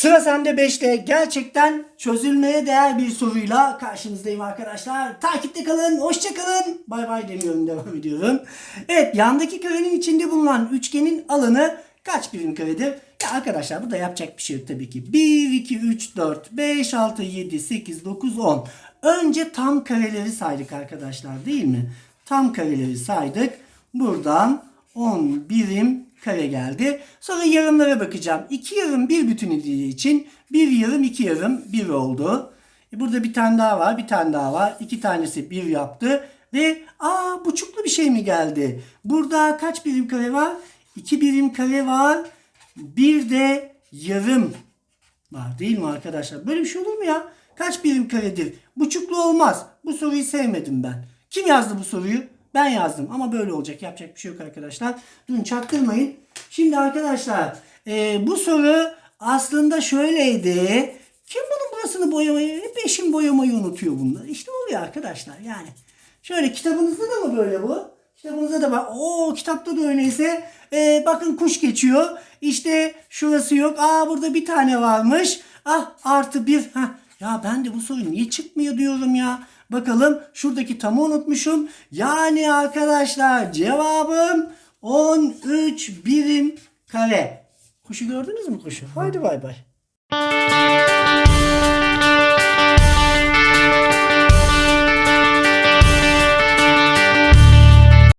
Sıra sende 5'te gerçekten çözülmeye değer bir soruyla karşınızdayım arkadaşlar. Takipte kalın, hoşça kalın. Bay bay demiyorum, devam ediyorum. Evet, yandaki karenin içinde bulunan üçgenin alanı kaç birim karedir? Ya arkadaşlar burada yapacak bir şey yok tabii ki. 1, 2, 3, 4, 5, 6, 7, 8, 9, 10. Önce tam kareleri saydık arkadaşlar değil mi? Tam kareleri saydık. Buradan 10 birim kare geldi. Sonra yarımlara bakacağım. 2 yarım bir bütün edildiği için bir yarım iki yarım bir oldu. E burada bir tane daha var. Bir tane daha var. İki tanesi bir yaptı. Ve aa buçuklu bir şey mi geldi? Burada kaç birim kare var? 2 birim kare var. Bir de yarım var değil mi arkadaşlar? Böyle bir şey olur mu ya? Kaç birim karedir? Buçuklu olmaz. Bu soruyu sevmedim ben. Kim yazdı bu soruyu? Ben yazdım ama böyle olacak. Yapacak bir şey yok arkadaşlar. Durun çaktırmayın. Şimdi arkadaşlar e, bu soru aslında şöyleydi. Kim bunun burasını boyamayı, hep eşim boyamayı unutuyor bunlar. İşte oluyor arkadaşlar yani. Şöyle kitabınızda da mı böyle bu? Kitabınızda da bak. Oo kitapta da öyleyse. E, bakın kuş geçiyor. İşte şurası yok. Aa burada bir tane varmış. Ah artı bir. Heh. Ya ben de bu soru niye çıkmıyor diyorum ya. Bakalım şuradaki tamı unutmuşum. Yani arkadaşlar cevabım 13 birim kare. Kuşu gördünüz mü kuşu? Haydi bay bay.